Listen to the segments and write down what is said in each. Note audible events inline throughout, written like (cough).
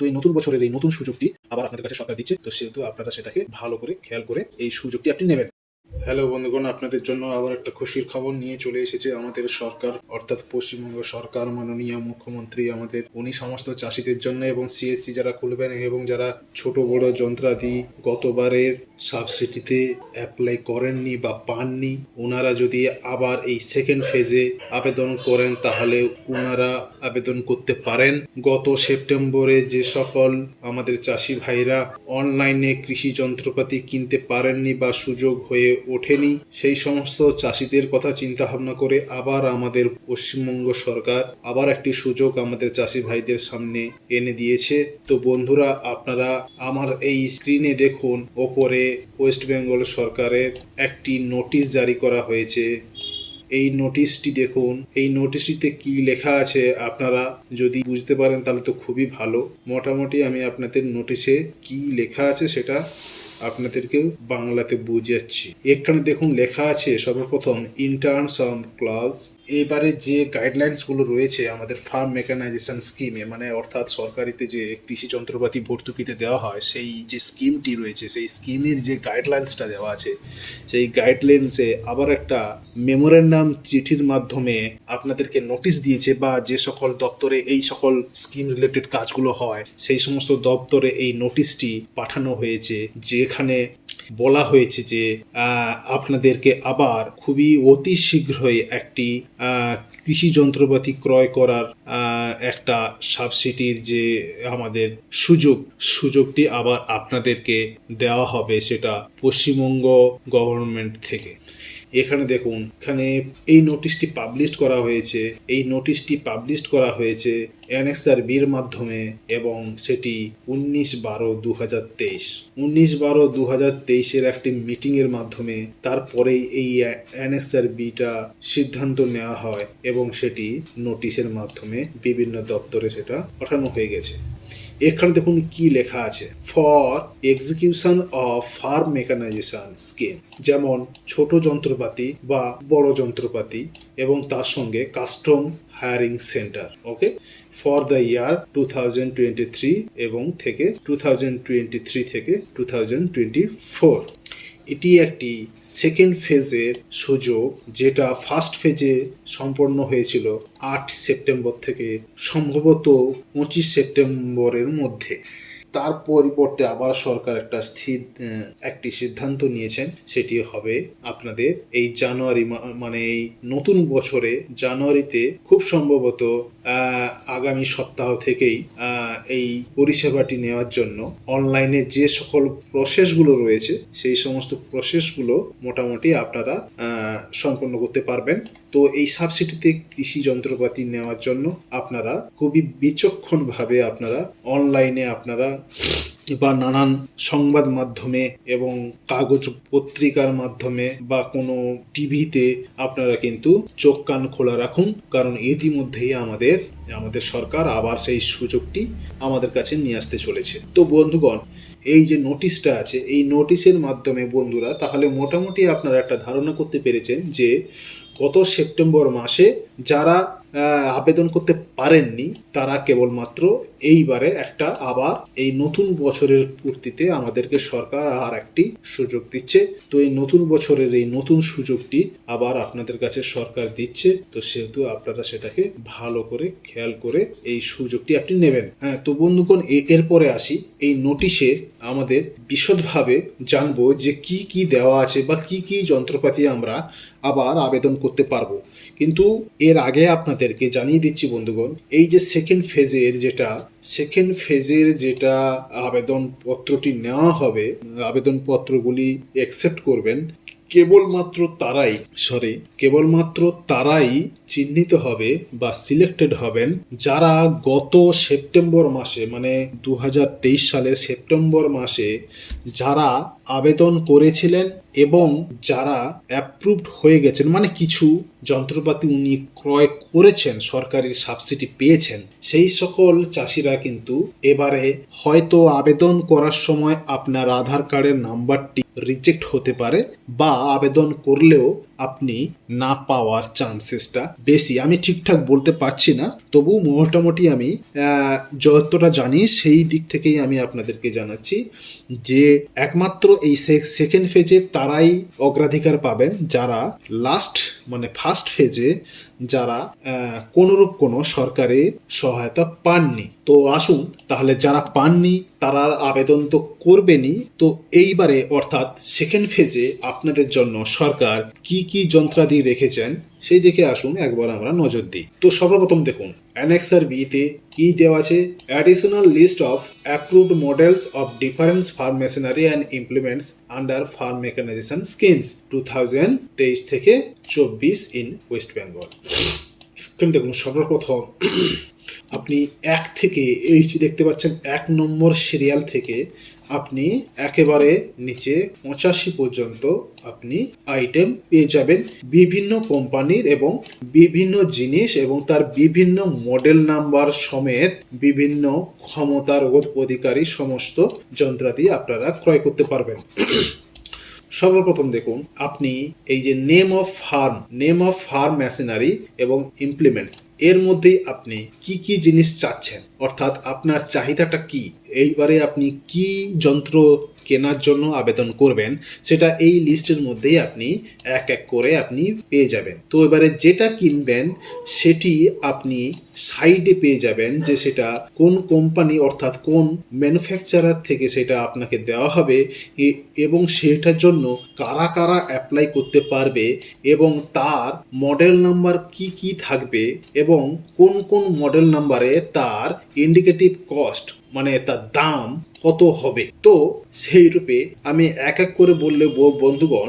তো এই নতুন বছরের এই নতুন সুযোগটি আবার আপনাদের কাছে সরকার দিচ্ছে। তো সেহেতু আপনারা সেটাকে ভালো করে খেয়াল করে এই সুযোগটি আপনি নেবেন। হ্যালো বন্ধুগণ, আপনাদের জন্য আবার একটা খুশির খবর নিয়ে চলে এসেছে আমাদের সরকার, অর্থাৎ পশ্চিমবঙ্গ সরকার, মাননীয় মুখ্যমন্ত্রী আমাদের। উনি সমস্ত চাষিদের জন্য এবং সিএসসি যারা খুলবেন এবং যারা ছোট, বড় যন্ত্রাদি গতবারের সাবসিডিতে অ্যাপ্লাই করেননি বা পাননি ওনারা যদি আবার এই সেকেন্ড ফেজে আবেদন করেন, তাহলে ওনারা আবেদন করতে পারেন। গত সেপ্টেম্বরে যে সকল আমাদের চাষি ভাইরা অনলাইনে কৃষি যন্ত্রপাতি কিনতে পারেননি বা সুযোগ হয়ে ওঠেনি। সেই সমস্ত চাষিদের কথা চিন্তা ভাবনা করে আবার আমাদের পশ্চিমবঙ্গ সরকার আবার একটি সুযোগ আমাদের চাষি ভাইদের সামনে এনে দিয়েছে। তো বন্ধুরা, আপনারা আমার এই স্ক্রিনে দেখুন, ওপরে ওয়েস্ট বেঙ্গল সরকারের একটি নোটিশ জারি করা হয়েছে। এই নোটিশটি দেখুন। এই নোটিশটিতে কি লেখা আছে আপনারা যদি বুঝতে পারেন তাহলে তো খুবই ভালো। মোটামুটি আমি আপনাদের নোটিশে কি লেখা আছে সেটা আপনাদেরকে বাংলাতে বুঝাচ্ছি। এখানে দেখুন লেখা আছে সর্বপ্রথম ইন্টার্নস অফ ক্লাস এবারে যে গাইডলাইন্সগুলো রয়েছে আমাদের ফার্ম মেকানাইজেশন স্কিমে মানে অর্থাৎ সরকারিতে যে কৃষি যন্ত্রপাতি ভর্তুকিতে দেওয়া হয়, সেই যে স্কিমটি রয়েছে, সেই স্কিমের যে গাইডলাইন্সটা দেওয়া আছে, সেই গাইডলাইন্সে আবার একটা মেমোরেন্ডাম চিঠির মাধ্যমে আপনাদেরকে নোটিশ দিয়েছে বা যে সকল দপ্তরে এই সকল স্কিম রিলেটেড কাজগুলো হয়, সেই সমস্ত দপ্তরে এই নোটিশটি পাঠানো হয়েছে যেখানে বলা হয়েছে যে আপনাদেরকে আবার খুবই অতি শীঘ্রই একটি কৃষি যন্ত্রপাতি ক্রয় করার একটা সাবসিডির যে আমাদের সুযোগ, সুযোগটি আবার আপনাদেরকে দেওয়া হবে সেটা পশ্চিমবঙ্গ গভর্নমেন্ট থেকে। এখানে দেখুন, এখানে এই নোটিশটি পাবলিশ করা হয়েছে, এই নোটিশটি পাবলিশ করা হয়েছে এনএক্সআর বির মাধ্যমে এবং সেটি উনিশ বারো দু হাজার তেইশ। উনিশ বারো দু হাজার তেইশের একটি মিটিংয়ের মাধ্যমে তারপরেই এই এনএক্সআর বিটা সিদ্ধান্ত নেওয়া হয় এবং সেটি নোটিশের মাধ্যমে বিভিন্ন দপ্তরে সেটা পাঠানো হয়ে গেছে। এখানে দেখুন কি লেখা আছে। For execution of farm mechanization scheme যেমন ছোট যন্ত্রপাতি বা বড় যন্ত্রপাতি এবং তার সঙ্গে custom hiring centre okay for the year two thousand twenty three এবং থেকে টু থাউজেন্ড টোয়েন্টি থ্রি থেকে টু থাউজেন্ড টোয়েন্টি ফোর এটি একটি সেকেন্ড ফেজের সুযোগ, যেটা ফার্স্ট ফেজে সম্পন্ন হয়েছিল আট সেপ্টেম্বর থেকে, সম্ভবত পঁচিশ সেপ্টেম্বরের মধ্যে। তার পরিবর্তে আবার সরকার একটা স্থির একটি সিদ্ধান্ত নিয়েছেন, সেটি হবে আপনাদের এই জানুয়ারি মানে এই নতুন বছরে জানুয়ারিতে খুব সম্ভবত আগামী সপ্তাহ থেকেই এই পরিষেবাটি নেওয়ার জন্য অনলাইনে যে সকল প্রসেসগুলো রয়েছে, সেই সমস্ত প্রসেসগুলো মোটামুটি আপনারা সম্পন্ন করতে পারবেন। তো এই সাবসিডিতে কৃষি যন্ত্রপাতি নেওয়ার জন্য আপনারা খুবই বিচক্ষণভাবে আপনারা অনলাইনে আপনারা বা নানান সংবাদ মাধ্যমে এবং কাগজ পত্রিকার মাধ্যমে বা কোনো টিভিতে আপনারা কিন্তু চোখ কান খোলা রাখুন, কারণ ইতিমধ্যেই আমাদের আমাদের সরকার আবার সেই সুযোগটি আমাদের কাছে নিয়ে আসতে চলেছে। তো বন্ধুগণ, এই যে নোটিশটা আছে, এই নোটিশের মাধ্যমে বন্ধুরা, তাহলে মোটামুটি আপনারা একটা ধারণা করতে পেরেছেন যে গত সেপ্টেম্বর মাসে যারা আবেদন করতে পারেননি, তারা কেবলমাত্র এইবারে একটা আবার এই নতুন বছরের পূর্তিতে আমাদেরকে সরকার আর একটি সুযোগ দিচ্ছে। তো এই নতুন বছরের এই নতুন সুযোগটি আবার আপনাদের কাছে সরকার দিচ্ছে। তো সেহেতু আপনারা সেটাকে ভালো করে খেয়াল করে এই সুযোগটি আপনি নেবেন। হ্যাঁ তো বন্ধুগণ এরপরে আসি। এই নোটিশে আমাদের বিশদভাবে জানব যে কি কি দেওয়া আছে বা কি কি যন্ত্রপাতি আমরা আবার আবেদন করতে পারব। কিন্তু এর আগে আপনাদেরকে জানিয়ে দিচ্ছি বন্ধুগণ, এই যে সেকেন্ড ফেজের যেটা সেকেন্ড ফেজের যেটা আবেদনপত্রটি নেওয়া হবে, আবেদনপত্রগুলি অ্যাকসেপ্ট করবেন কেবলমাত্র তারাই সরি কেবলমাত্র তারাই চিহ্নিত হবে বা সিলেক্টেড হবেন যারা গত সেপ্টেম্বর মাসে মানে দু হাজার তেইশ সালের সেপ্টেম্বর মাসে যারা আবেদন করেছিলেন এবং যারা অ্যাপ্রুভড হয়ে গেছেন মানে কিছু যন্ত্রপাতি উনি ক্রয় করেছেন, সরকারি সাবসিডি পেয়েছেন, সেই সকল চাষিরা কিন্তু এবারে হয়তো আবেদন করার সময় আপনার আধার কার্ডের নাম্বারটি রিজেক্ট হতে পারে বা আবেদন করলেও আপনি না পাওয়ার চান্সেসটা বেশি। আমি ঠিকঠাক বলতে পারছি না, তবু মোটামুটি আমি যতটা জানি সেই দিক থেকেই আমি আপনাদেরকে জানাচ্ছি যে একমাত্র এই সেকেন্ড ফেজে তারাই অগ্রাধিকার পাবেন, যারা লাস্ট মানে ফার্স্ট ফেজে যারা কোনোরূপ কোনো সরকারি সহায়তা পাননি। তো আসুন, তাহলে যারা পাননি, তারা আবেদন তো করবেনই। তো এইবারে অর্থাৎ সেকেন্ড ফেজে আপনাদের জন্য সরকার কি কি যন্ত্রাদি রেখেছেন, সেই দিকে আসুন একবার আমরা নজর দিই। তো সর্বপ্রথম দেখুন, অ্যানেক্সার বিতে কি দেওয়া আছে? Additional list of approved models of difference farm machinery and implements under farm mechanization schemes two thousand তেইশ থেকে চব্বিশ ইন ওয়েস্ট বেঙ্গল দেখুন, সর্বপ্রথম, আপনি এক থেকে এই দেখতে পাচ্ছেন, এক নম্বর সিরিয়াল থেকে আপনি একেবারে নিচে পঁচাশি পর্যন্ত আপনি আইটেম পেয়ে যাবেন। বিভিন্ন কোম্পানির এবং বিভিন্ন জিনিস এবং তার বিভিন্ন মডেল নাম্বার সমেত বিভিন্ন ক্ষমতার অধিকারী সমস্ত যন্ত্রাদি আপনারা ক্রয় করতে পারবেন। সর্বপ্রথম দেখুন, আপনি এই যে name of farm name of farm machinery এবং ইমপ্লিমেন্টস এর মধ্যে আপনি কি কি জিনিস চাচ্ছেন? অর্থাৎ আপনার চাহিদাটা কি? এইবারে আপনি কি যন্ত্র কেনার জন্য আবেদন করবেন, সেটা এই লিস্টের মধ্যেই আপনি এক এক করে আপনি পেয়ে যাবেন। তো এবারে যেটা কিনবেন, সেটি আপনি সাইডে পেয়ে যাবেন যে সেটা কোন কোম্পানি অর্থাৎ কোন ম্যানুফ্যাকচারার থেকে সেটা আপনাকে দেওয়া হবে এবং সেটার জন্য কারা কারা অ্যাপ্লাই করতে পারবে এবং তার মডেল নাম্বার কি কি থাকবে এবং কোন কোন মডেল নাম্বারে তার ইন্ডিকেটিভ কস্ট মানে তার দাম কত হবে? তো সেই রূপে আমি এক এক করে বললে বন্ধুগণ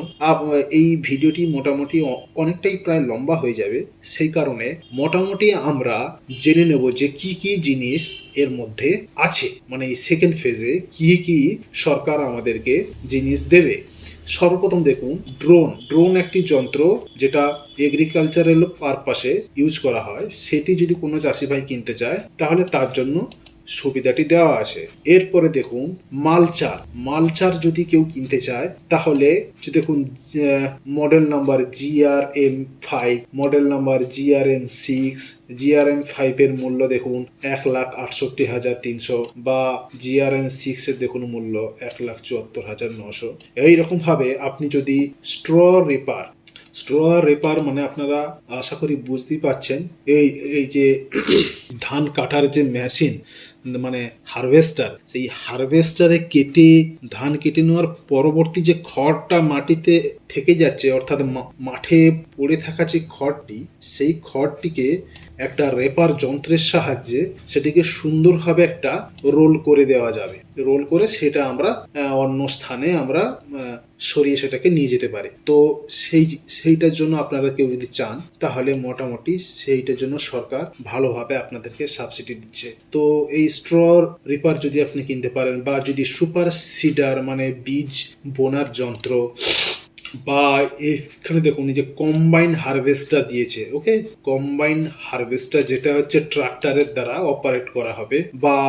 এই ভিডিওটি মোটামুটি অনেকটাই প্রায় লম্বা হয়ে যাবে। সেই কারণে মোটামুটি আমরা জেনে নেব যে কি কি জিনিস এর মধ্যে আছে। মানে এই সেকেন্ড ফেজে কি কি সরকার আমাদেরকে জিনিস দেবে। সর্বপ্রথম দেখুন ড্রোন ড্রোন একটি যন্ত্র যেটা এগ্রিকালচারাল পারপাসে ইউজ করা হয়। সেটি যদি কোনো চাষি ভাই কিনতে চায়, তাহলে তার জন্য সুবিধাটি দেওয়া আছে। এরপরে দেখুন মালচার মালচার যদি কেউ কিনতে চায়, তাহলে দেখুন model number GR M five model number GR M six GR M ফাইভের মূল্য দেখুন, এক লাখ আটষট্টি হাজার তিনশো বা জিআর এম সিক্সের দেখুন মূল্য এক লাখ চুয়াত্তর হাজার নশো। এইরকম ভাবে আপনি যদি স্ট্র রিপার স্ট্র রেপার মানে আপনারা আশা করি বুঝতেই পাচ্ছেন এই এই যে (clears throat) ধান কাটার যে মেশিন মানে হারভেস্টার সেই হারভেস্টারে কেটে ধান কেটে নেওয়ার পরবর্তী যে খড়টা মাটিতে থেকে যাচ্ছে, অর্থাৎ মাঠে পড়ে থাকা যে খড়টি, সেই খড়টিকে একটা রেপার যন্ত্রের সাহায্যে সেটিকে সুন্দরভাবে একটা রোল করে দেওয়া যাবে। রোল করে সেটা আমরা অন্য স্থানে আমরা সরিয়ে সেটাকে নিয়ে যেতে পারি। তো সেই, সেইটার জন্য আপনারা কেউ যদি চান, তাহলে মোটামুটি সেইটার জন্য সরকার ভালোভাবে আপনাদেরকে সাবসিডি দিচ্ছে। তো এই স্ট্র রিপার যদি আপনি কিনতে পারেন, বা যদি সুপার সিডার মানে বীজ বোনার যন্ত্র বা এখানে দেখুন, এই যে কম্বাইন হারভেস্টার দিয়েছে ওকে কম্বাইন হারভেস্টার যেটা হচ্ছে ট্রাক্টরের দ্বারা অপারেট করা হবে, বা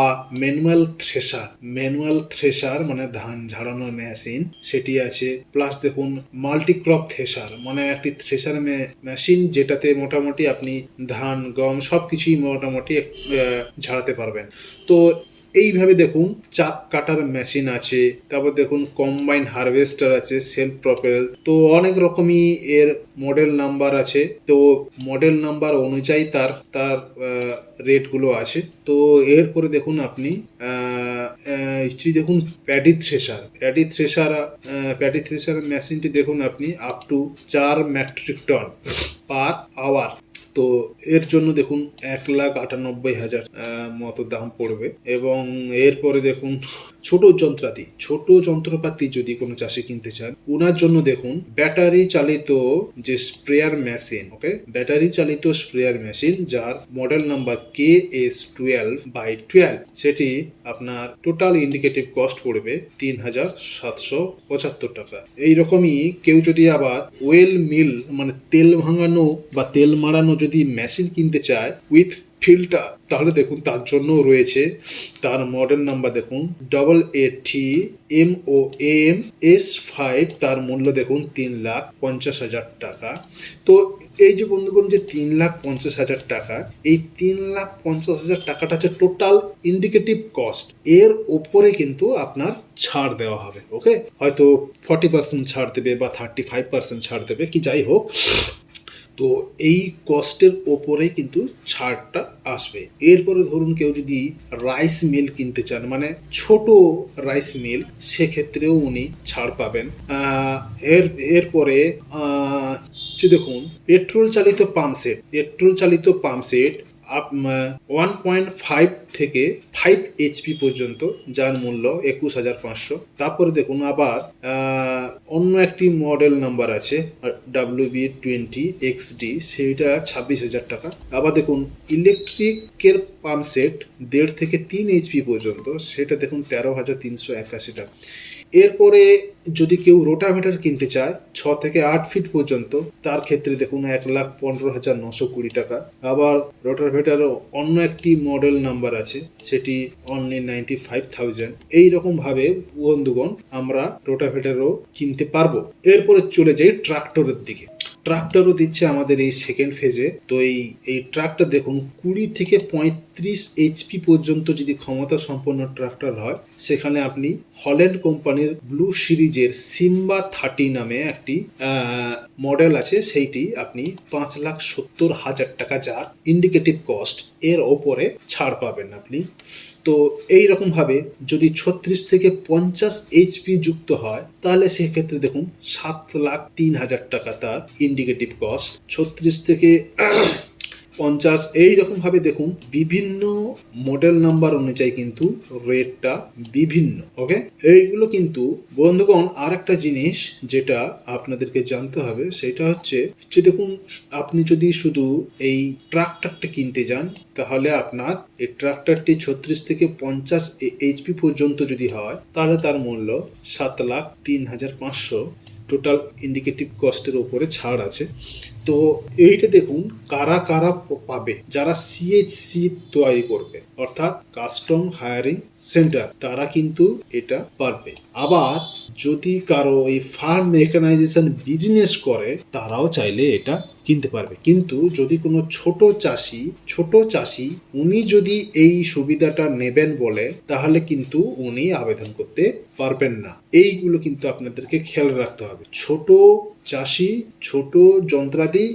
ম্যানুয়াল থ্রেশার ম্যানুয়াল থ্রেশার মানে ধান ঝাড়ানোর মেশিন সেটি আছে। প্লাস দেখুন মাল্টিক্রপ থ্রেশার মানে একটি থ্রেসার মেশিন যেটাতে মোটামুটি আপনি ধান, গম সব কিছুই মোটামুটি ঝাড়াতে পারবেন। তো এইভাবে দেখুন চাক কাটার মেশিন আছে, তারপর দেখুন কম্বাইন হারভেস্টার আছে সেলফ প্রপেল তো অনেক রকমই এর মডেল নাম্বার আছে। তো মডেল নাম্বার অনুযায়ী তার তার রেটগুলো আছে। তো এরপরে দেখুন আপনি দেখুন paddy thresher paddy thresher paddy thresher মেশিনটি দেখুন আপনি আপ টু চার মেট্রিক টন পার আওয়ার তো এর জন্য দেখুন এক লাখ আটানব্বই হাজার মতো দাম পড়বে এবং এরপরে দেখুন ছোট যন্ত্রাদি, ছোট যন্ত্রপাতি যদি কোনো চাষি কিনতে চান ওনার জন্য দেখুন, ব্যাটারি চালিত যে স্প্রেয়ার মেশিন ওকে ব্যাটারি চালিত স্প্রেয়ার মেশিন যার model number K S twelve by twelve, সেটি আপনার টোটাল ইন্ডিকেটিভ কস্ট পড়বে তিন হাজার সাতশো পঁচাত্তর টাকা। এইরকমই কেউ যদি আবার ওয়েল মিল মানে তেল ভাঙানো বা তেল মারানো যদি মেশিন কিনতে চায় উইথ ফিল্টার, তাহলে দেখুন তার জন্য রয়েছে, তার মডেল নাম্বার দেখুন double A T M O M S five তার মূল্য দেখুন তিন লাখ পঞ্চাশ হাজার টাকা। তো এই যে বন্ধুগণ যে তিন লাখ পঞ্চাশ হাজার টাকা, এই তিন লাখ পঞ্চাশ হাজার টাকাটা হচ্ছে টোটাল ইন্ডিকেটিভ কস্ট এর ওপরে কিন্তু আপনার ছাড় দেওয়া হবে ওকে হয়তো ফর্টি পার্সেন্ট ছাড় দেবে বা থার্টি ফাইভ পার্সেন্ট ছাড় দেবে, কি যাই হোক। তো এই কস্টের ওপরে কিন্তু ছাড়টা আসবে। এরপরে ধরুন কেউ যদি রাইস মিল কিনতে চান মানে ছোট রাইস মিল সেক্ষেত্রেও উনি ছাড় পাবেন। এর, এরপরে দেখুন পেট্রোল চালিত পাম্পসেট পেট্রোল চালিত pump set up one point five থেকে ফাইভ এইচপি পর্যন্ত, যার মূল্য একুশ হাজার পাঁচশো। তারপরে দেখুন আবার অন্য একটি মডেল নাম্বার আছে W B twenty X D সেইটা ছাব্বিশ হাজার টাকা। আবার দেখুন ইলেকট্রিকের পাম্প সেট দেড় থেকে তিন এইচপি পর্যন্ত, সেটা দেখুন তেরো হাজার তিনশো একাশি টাকা। এরপরে যদি কেউ রোটাভেটার কিনতে চায়, ছ থেকে আট ফিট পর্যন্ত, তার ক্ষেত্রে দেখুন এক লাখ পনেরো হাজার নশো কুড়ি টাকা। আবার রোটাভেটার অন্য একটি মডেল নাম্বার আছে, সেটি অনলি নাইনটি ফাইভ থাউজেন্ড। এইরকমভাবে বন্ধুগণ, আমরা রোটাভেটারও কিনতে পারব। এরপরে চলে যাই ট্রাক্টরের দিকে। ট্রাক্টরও দিচ্ছে আমাদের এই সেকেন্ড ফেজে তো এই এই ট্রাক্টর দেখুন, কুড়ি থেকে পঁয়ত্রিশ এইচপি পর্যন্ত যদি ক্ষমতা সম্পন্ন ট্রাক্টর হয়, সেখানে আপনি হল্যান্ড কোম্পানির ব্লু সিরিজের সিম্বা থার্টি নামে একটি মডেল আছে, সেইটি আপনি পাঁচ লাখ সত্তর হাজার টাকা যার ইন্ডিকেটিভ কস্ট এর ওপরে ছাড় পাবেন আপনি। তো এই রকমভাবে যদি ছত্রিশ থেকে পঞ্চাশ এইচপি যুক্ত হয়, তাহলে সেক্ষেত্রে দেখুন সাত লাখ তিন হাজার টাকা তার ইন্ডিকেটিভ কস্ট ছত্রিশ থেকে পঞ্চাশ এই রকম ভাবে দেখুন, বিভিন্ন মডেল নাম্বার অনুযায়ী কিন্তু রেটটা বিভিন্ন ওকে এইগুলো কিন্তু, বন্ধুগণ আর একটা জিনিস যেটা আপনাদেরকে জানতে হবে, সেটা হচ্ছে, যে দেখুন, আপনি যদি শুধু এই ট্রাক্টরটা কিনতে যান, তাহলে আপনার এই ট্রাক্টরটি ছত্রিশ থেকে পঞ্চাশ এইচপি পর্যন্ত যদি হয়, তাহলে তার মূল্য সাত লাখ তিন হাজার পাঁচশো টোটাল ইন্ডিকেটিভ কস্টের ওপরে ছাড় আছে। তো এইটা দেখুন, কারা কারা পাবে, যারা সিএইচসি তৈরি করবে, অর্থাৎ কাস্টম হায়ারিং সেন্টার তারা কিন্তু এটা পারবে। আবার যদি কারও এই ফার্ম মেকানাইজেশন বিজনেস করে, তারাও চাইলে এটা কিনতে পারবে। কিন্তু যদি কোনো ছোট চাষি ছোট চাষি উনি যদি এই সুবিধাটা নেবেন বলে, তাহলে কিন্তু উনি আবেদন করতে পারবেন না। এইগুলো কিন্তু আপনাদেরকে খেয়াল রাখতে হবে। ছোট চাষি, ছোট যন্ত্রাদি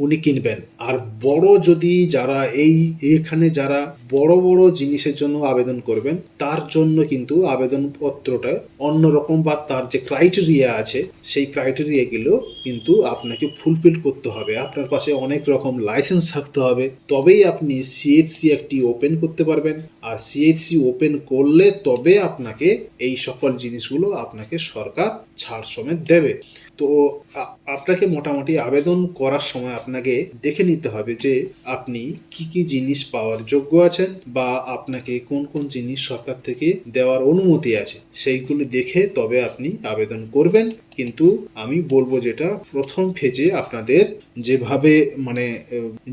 উনি কিনবেন। আর বড় যদি যারা এই, এখানে যারা বড় বড় জিনিসের জন্য আবেদন করবেন, তার জন্য কিন্তু আবেদনপত্রটা অন্যরকম বা তার যে ক্রাইটেরিয়া আছে, সেই ক্রাইটেরিয়াগুলো কিন্তু আপনাকে ফুলফিল করতে হবে। আপনার পাশে অনেক রকম লাইসেন্স থাকতে হবে। তবেই আপনি সিএইচসি একটি ওপেন করতে পারবেন। আর সিএইচসি ওপেন করলে তবে আপনাকে এই সকল জিনিসগুলো আপনাকে সরকার ছাড় সমেত দেবে। তো আপনাকে মোটামুটি আবেদন করার সময় আপনাকে দেখে নিতে হবে যে আপনি কি কি জিনিস পাওয়ার যোগ্য আছেন বা আপনাকে কোন কোন জিনিস সরকার থেকে দেওয়ার অনুমতি আছে। সেইগুলি দেখে তবে আপনি আবেদন করবেন। কিন্তু আমি বলব যেটা প্রথম ফেজে আপনাদের যেভাবে মানে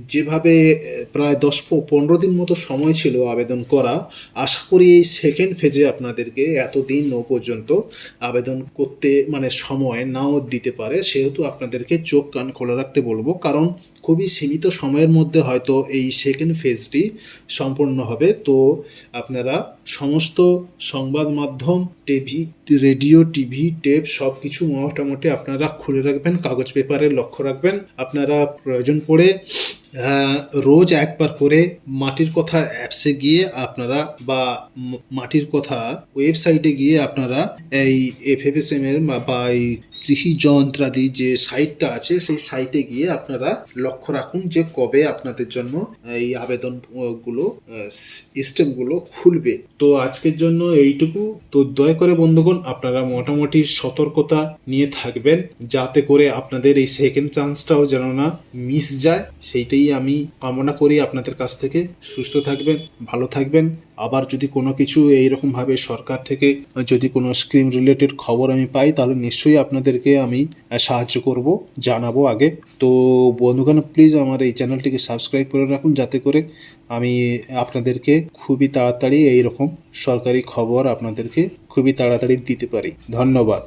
যেভাবে প্রায় দশ পনেরো দিন মতো সময় ছিল আবেদন করা, আশা করি এই সেকেন্ড ফেজে আপনাদেরকে এতদিন ও পর্যন্ত আবেদন করতে মানে সময় নাও দিতে পারে। সেহেতু আপনাদেরকে চোখ, কান খোলা রাখতে বলব। কারণ খুবই সীমিত সময়ের মধ্যে হয়তো এই সেকেন্ড ফেজটি সম্পন্ন হবে। তো আপনারা সমস্ত সংবাদ মাধ্যম, টিভি, রেডিও, টিভি, টেপ সব কিছু মোটামুটি আপনারা খুলে রাখবেন, কাগজ পেপারে লক্ষ্য রাখবেন। আপনারা প্রয়োজন পড়ে রোজ একবার করে মাটির কথা অ্যাপসে গিয়ে আপনারা বা মাটির কথা ওয়েবসাইটে গিয়ে আপনারা এই এফএফএসএম এর বা- এই কৃষি যন্ত্রাদি যে সাইটটা আছে সেই সাইটে গিয়ে আপনারা লক্ষ্য রাখুন যে কবে আপনাদের জন্য এই আবেদন আহ, গুলো সিস্টেমগুলো খুলবে। তো আজকের জন্য এইটুকু। তো দয়া করে বন্ধুগণ আপনারা মোটামুটি সতর্কতা নিয়ে থাকবেন যাতে করে আপনাদের এই সেকেন্ড চান্সটাও যেন না মিস যায় সেইটাই আমি কামনা করি আপনাদের কাছ থেকে। সুস্থ থাকবেন, ভালো থাকবেন। আবার যদি কোনো কিছু এইরকমভাবে সরকার থেকে যদি কোনো স্কিম রিলেটেড খবর আমি পাই, তাহলে নিশ্চয়ই আপনাদেরকে আমি সাহায্য করব, জানাব আগে। তো বন্ধুগণ প্লিজ আমার এই চ্যানেলটিকে সাবস্ক্রাইব করে রাখুন, যাতে করে আমি আপনাদেরকে খুবই তাড়াতাড়ি এই রকম সরকারি খবর আপনাদেরকে খুবই তাড়াতাড়ি দিতে পারি। ধন্যবাদ।